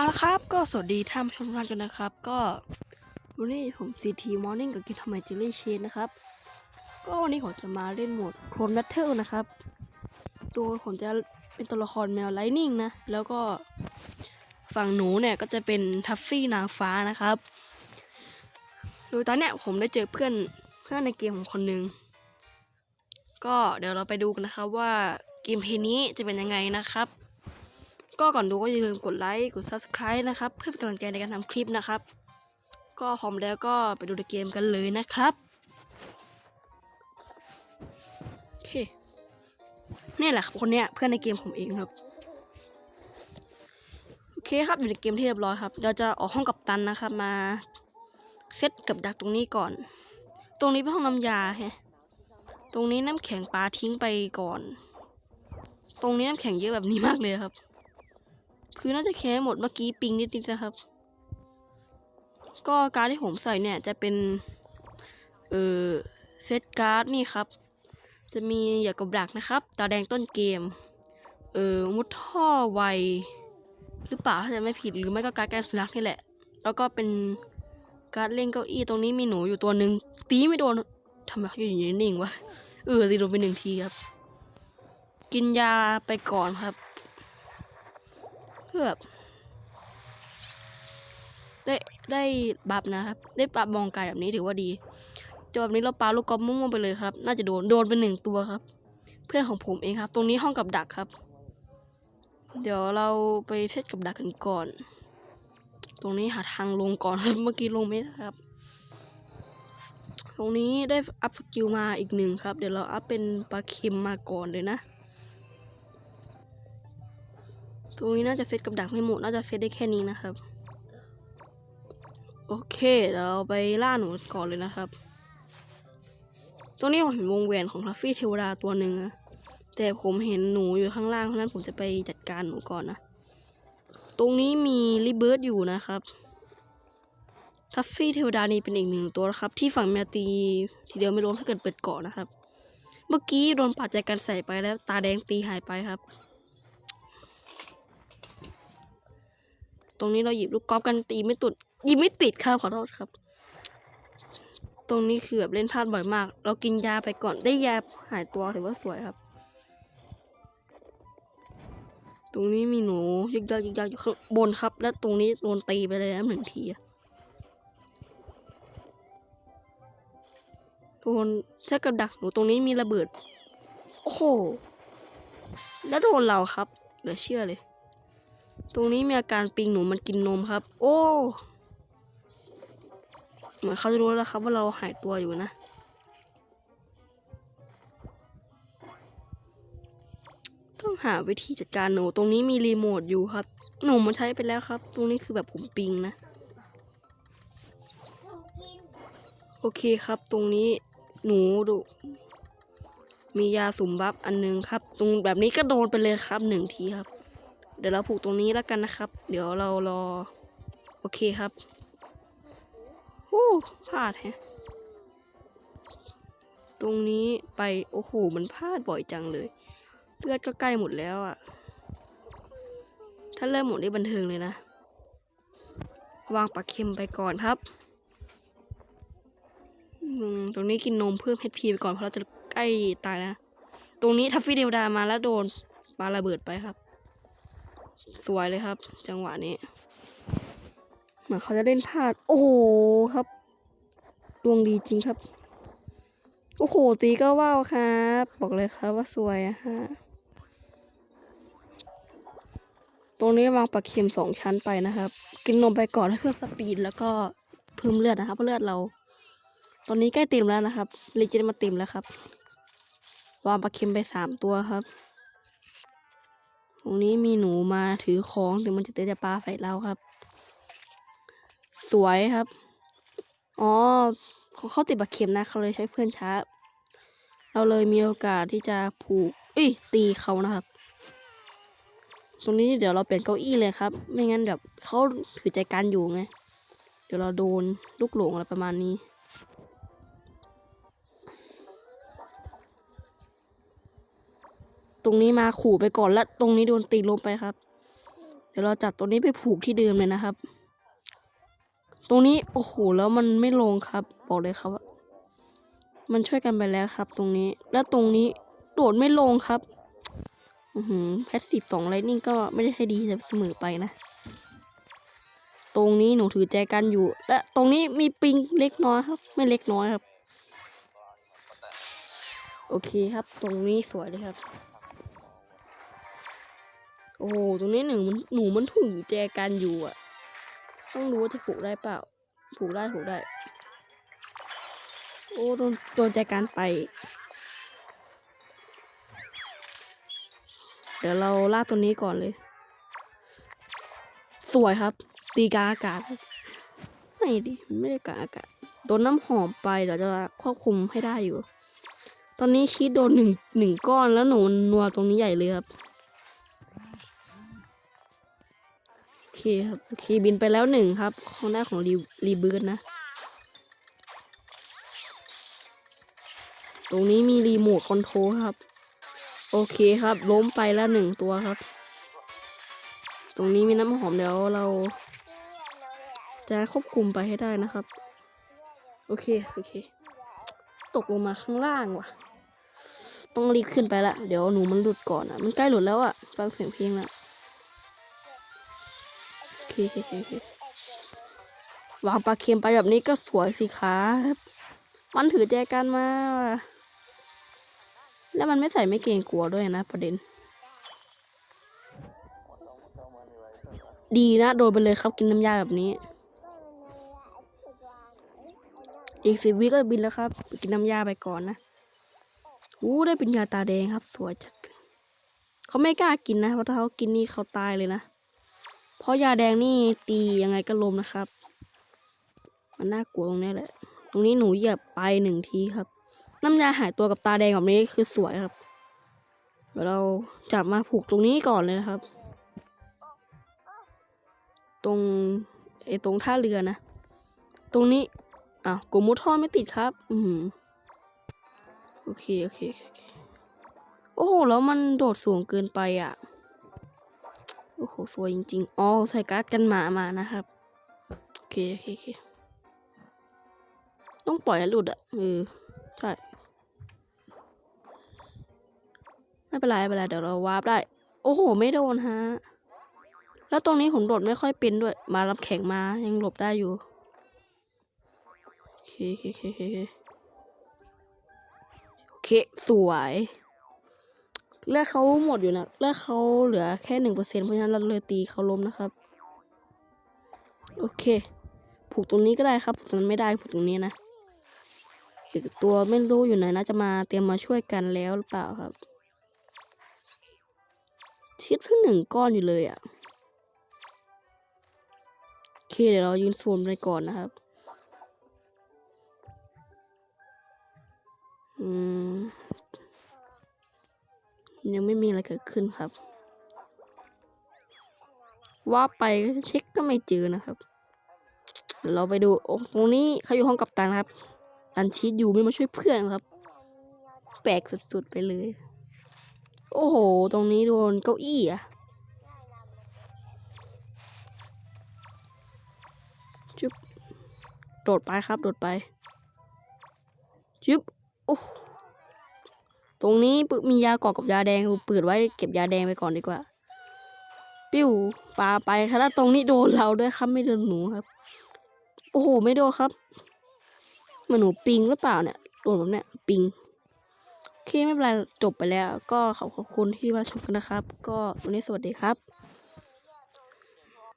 เอาละครับ ก็สวัสดีท่านผู้ชมทุกท่านกันนะครับ ก็วันนี้ผม CT Morning กับกินทำไมเจลลี่เชนนะครับ ก็วันนี้ผมจะมาเล่นโหมดโครน b ัตเทิลนะครับโดยผมจะเป็นตัวละครแมวไลนิ่งนะ แล้วก็ฝั่งหนูเนี่ยก็จะเป็นทัฟฟี่นางฟ้านะครับ โดยตอนเนี้ยผมได้เจอเพื่อนเพื่อนในเกมของคนหนึ่งก็เดี๋ยวเราไปดูกันนะครับว่าเกมเพลย์นี้จะเป็นยังไงนะครับ ก็ก่อนดูก็อย่าลืมกดไลค์กด subscribe นะครับ เพื่อเป็นกำลังใจในการทำคลิปนะครับ ก็พร้อมแล้วก็ไปดูในเกมกันเลยนะครับโอเคนี่แหละครับคนเนี้ยเพื่อนในเกมผมเองครับโอเคครับอยู่ในเกมที่เรียบร้อยครับ เราจะออกห้องกับตันนะครับมาเซตกับดักตรงนี้ก่อน ตรงนี้เป็นห้องน้ำยาฮะตรงนี้น้ำแข็งปลาทิ้งไปก่อน ตรงนี้น้ำแข็งเยอะแบบนี้มากเลยครับ คือน่าจะแค่หมดเมื่อกี้ปิงนิดๆนะครับ ก็การดที่ผมใส่เนี่ยจะเป็น เออเซตการ์ดนี่ครับ จะมีเหยื่อกับดักนะครับ ตาแดงต้นเกม เออมุดท่อไวหรือเปล่าถ้าจะไม่ผิดหรือไม่ก็การ์ดแกนสลักนี่แหละ แล้วก็เป็นการ์ดเล่นเก้าอี้ตรงนี้มีหนูอยู่ตัวหนึ่งตีไม่โดนทำไมเขาอยู่อย่างนี้นิ่งวะเออตีโดนไปหนึ่งทีครับ กินยาไปก่อนครับ เพื่อแบบได้ได้บัฟนะครับ ได้ปับมองไกลแบบนี้ถือว่าดีจนแบบนี้เราปาลูกกอล์ฟมุ่งไปเลยครับ น่าจะโดนโดนไปหนึ่งตัวครับ เพื่อนของผมเองครับ ตรงนี้ห้องกับดักครับ เดี๋ยวเราไปเซตกับดักกันก่อน ตรงนี้หาทางลงก่อนครับเมื่อกี้ลงไม่ได้ครับ ตรงนี้ได้อัพสกิลมาอีกหนึ่งครับ เดี๋ยวเราอัพเป็นปลาเค็มมาก่อนเลยนะ ตรงนี้น่าจะเซตกับดักไม่หมดน่าจะเซตได้แค่นี้นะครับ โอเคเดี๋ยวเราไปล่าหนูก่อนเลยนะครับ ตรงนี้ผมเห็นวงแหวนของทัฟฟี่เทวดาตัวหนึ่งนะแต่ผมเห็นหนูอยู่ข้างล่างเพราะฉะนั้นผมจะไปจัดการหนูก่อนนะ ตรงนี้มีริเบิร์ดอยู่นะครับทัฟฟี่เทวดานี่เป็นอีกหนึ่งตัวนะครับ ที่ฝั่งแมวตีทีเดียวไม่ล้มถ้าเกิดเปิดเกาะนะครับ เมื่อกี้โดนปัดใจกันใส่ไปแล้วตาแดงตีหายไปครับ ตรงนี้เราหยิบลูกกอล์ฟกันตีไม่ตุดยิงไม่ติดครับขอโทษครับ ตรงนี้คือแบบเล่นพลาดบ่อยมาก เรากินยาไปก่อนได้ยาหายตัวถือว่าสวยครับ ตรงนี้มีหนูยึกยักยึกยักอยู่ข้างบนครับ และตรงนี้โดนตีไปเลยนะหนึ่งทีโดนใช้กับดักหนูตรงนี้มีระเบิด โอ้โหแล้วโดนเราครับเหลือเชื่อเลย ตรงนี้มีอาการปิงหนูมันกินนมครับ โอ้ เหมือนเขาจะรู้แล้วครับว่าเราหายตัวอยู่นะ ต้องหาวิธีจัดการหนู ตรงนี้มีรีโมทอยู่ครับ หนูมันใช้ไปแล้วครับ ตรงนี้คือแบบผมปิงนะ โอเคครับ ตรงนี้หนูดูมียาสุมบัฟอันนึงครับ ตรงแบบนี้ก็โดนไปเลยครับหนึ่งทีครับ เดี๋ยวเราผูกตรงนี้แล้วกันนะครับ เดี๋ยวเรารอ โอเคครับฮู้พลาดแฮะ ตรงนี้ไป โอ้โห มันพลาดบ่อยจังเลย เลือดก็ใกล้หมดแล้วอะ่ะ ถ้าเริ่มหมดได้บันเทิงเลยนะ วางปลาเค็มไปก่อนครับ ตรงนี้กินนมเพิ่ม HP ไปก่อนเพราะเราจะใกล้ตายแล้ว ตรงนี้ทัฟฟี่เดวดามาแล้วโดนปาระเบิดไปครับ สวยเลยครับ จังหวะนี้เหมือนเขาจะเล่นพลาด โอ้โหครับ ดวงดีจริงครับ โอ้โห ตีก็ว่าวครับ บอกเลยครับว่าสวยอะฮะตรงนี้วางปลาเค็มสองชั้นไปนะครับ กินนมไปก่อนให้เพื่อสปีดแล้วก็เพิ่มเลือดนะครับเพราะเลือดเรา ตอนนี้ใกล้เต็มแล้วนะครับเลเจนมาเต็มแล้วครับ วางปลาเค็มไปสามตัวครับ ตรงนี้มีหนูมาถือของถึงมันจะเตะจะปลาใส่เราครับ สวยครับ อ๋อเขาเขาติดบักเข็มนะเขาเลยใช้เพื่อนช้า เราเลยมีโอกาสที่จะผูกเอ้ยตีเขานะครับ ตรงนี้เดี๋ยวเราเปลี่ยนเก้าอี้เลยครับ ไม่งั้นแบบเขาถือใจการอยู่ไง เดี๋ยวเราโดนลูกหลงอะไรประมาณนี้ ตรงนี้มาขู่ไปก่อนแล้วตรงนี้โดนตีลงไปครับ เดี๋ยวเราจับตัวนี้ไปผูกที่เดิมเลยนะครับ ตรงนี้โอ้โหแล้วมันไม่ลงครับ บอกเลยครับว่ามันช่วยกันไปแล้วครับ ตรงนี้ แล้วตรงนี้โดดไม่ลงครับอือหือแพสซีฟสองไลนิ่งก็ไม่ได้ใช่ดีเสมอไปนะ ตรงนี้หนูถือแจกันอยู่ และตรงนี้มีปิงเล็กน้อยครับ ไม่เล็กน้อยครับ โอเคครับ ตรงนี้สวยเลยครับ โอ้โห ตรงนี้หนูมันหนูมันถูกแจกันอยู่อะ ต้องรู้ว่าจะผูกได้เปล่า ผูกได้ผูกได้ โอ้โดนโดนแจกันไป เดี๋ยวเราลากตัวนี้ก่อนเลย สวยครับ ตีกาอากาศ ไม่ดิไม่ได้กาอากาศ โดนน้ำหอมไปเดี๋ยวจะควบคุมให้ได้อยู่ ตอนนี้คิดโดนหนึ่งหนึ่งก้อนแล้วหนูนัวตรงนี้ใหญ่เลยครับ เคครับโอเคบินไปแล้วหนึ่งครับข้างหน้าของรีรีเบิร์ดนะ ตรงนี้มีรีโมทคอนโทรลครับ โอเคครับ ล้มไปแล้วหนึ่งตัวครับ ตรงนี้มีน้ำหอมเดี๋ยวเรา จะควบคุมไปให้ได้นะครับ โอเค โอเค ตกลงมาข้างล่างว่ะ ต้องรีบขึ้นไปละ เดี๋ยวหนูมันหลุดก่อนอะ มันใกล้หลุดแล้วอะ ฟังเสียงเพลงละ วางปลาเค็มไปแบบนี้ก็สวยสิครับมันถือแจกันมา แล้วมันไม่ใส่ไม่เกรงกลัวด้วยนะประเด็น ดีนะ โดนไปเลยครับกินน้ำยาแบบนี้ อีกสิบวิก็บินแล้วครับ กินน้ำยาไปก่อนนะอู้ได้เป็นยาตาแดงครับ สวยจัดเขาไม่กล้ากินนะเพราะถ้าเขากินนี่เขาตายเลยนะ เพราะยาแดงนี่ตียังไงก็ล้มนะครับ มันน่ากลัวตรงนี้แหละ ตรงนี้หนูเหยียบไปหนึ่งทีครับ น้ำยาหายตัวกับตาแดงแบบนี้คือสวยครับเดี๋ยวเราจับมาผูกตรงนี้ก่อนเลยนะครับ ตรงไอ้ตรงท่าเรือนะ ตรงนี้อ้าวกดมุดท่อไม่ติดครับ อือหือโอเคโอเคโอเคโอเคโอ้โห แล้วมันโดดสูงเกินไปอะ โอ้โห สวยจริงๆ อ๋อ ใส่การ์ดกันหมามานะครับ โอเค โอเคโอเค ต้องปล่อยให้หลุดอะเออ ใช่ ไม่เป็นไรไม่เป็นไร เดี๋ยวเราวาร์ปได้ โอ้โห ไม่โดนฮะ แล้วตรงนี้ผมโดดไม่ค่อยเป็นด้วย มารับแข่งมา ยังหลบได้อยู่เคเคโอเคโอเคโอเคโอเค สวย เลือดเขาหมดอยู่นะเลือดเขาเหลือแค่หนึ่งเปอร์เซ็นเพราะฉะนั้นเราเลยตีเขาล้มนะครับ โอเค ผูกตรงนี้ก็ได้ครับผูกตรงนั้นไม่ได้ผูกตรงนี้นะอีกตัวไม่รู้อยู่ไหนน่าจะมาเตรียมมาช่วยกันแล้วหรือเปล่าครับ ชิดเพิ่งหนึ่งก้อนอยู่เลยอะ่ะโอเคเดี๋ยวเรายืนโซนไปก่อนนะครับอืม ยังไม่มีอะไรเกิดขึ้นครับ ว่าไปเช็คก็ไม่เจอนะครับ เราไปดูโอ้ตรงนี้เขาอยู่ห้องกับตันครับ ตันชีตอยู่ไม่มาช่วยเพื่อนครับ แปลกสุดๆไปเลย โอ้โห ตรงนี้โดนเก้าอี้อะจุ๊บโดดไปครับ โดดไป จุ๊บโอ้ ตรงนี้มียาเกาะกับยาแดงเปิดไว้เก็บยาแดงไปก่อนดีกว่า ปิ้วปลาไปครับแล้วตรงนี้โดนเราด้วยครับไม่โดนหนูครับ โอ้โหไม่โดนครับเหมือนหนูปิงหรือเปล่าเนี่ยโดนผมเนี่ยปิงโอเคไม่เป็นไรจบไปแล้ว ก็ขอบคุณที่มาชมกันนะครับ ก็วันนี้สวัสดีครับ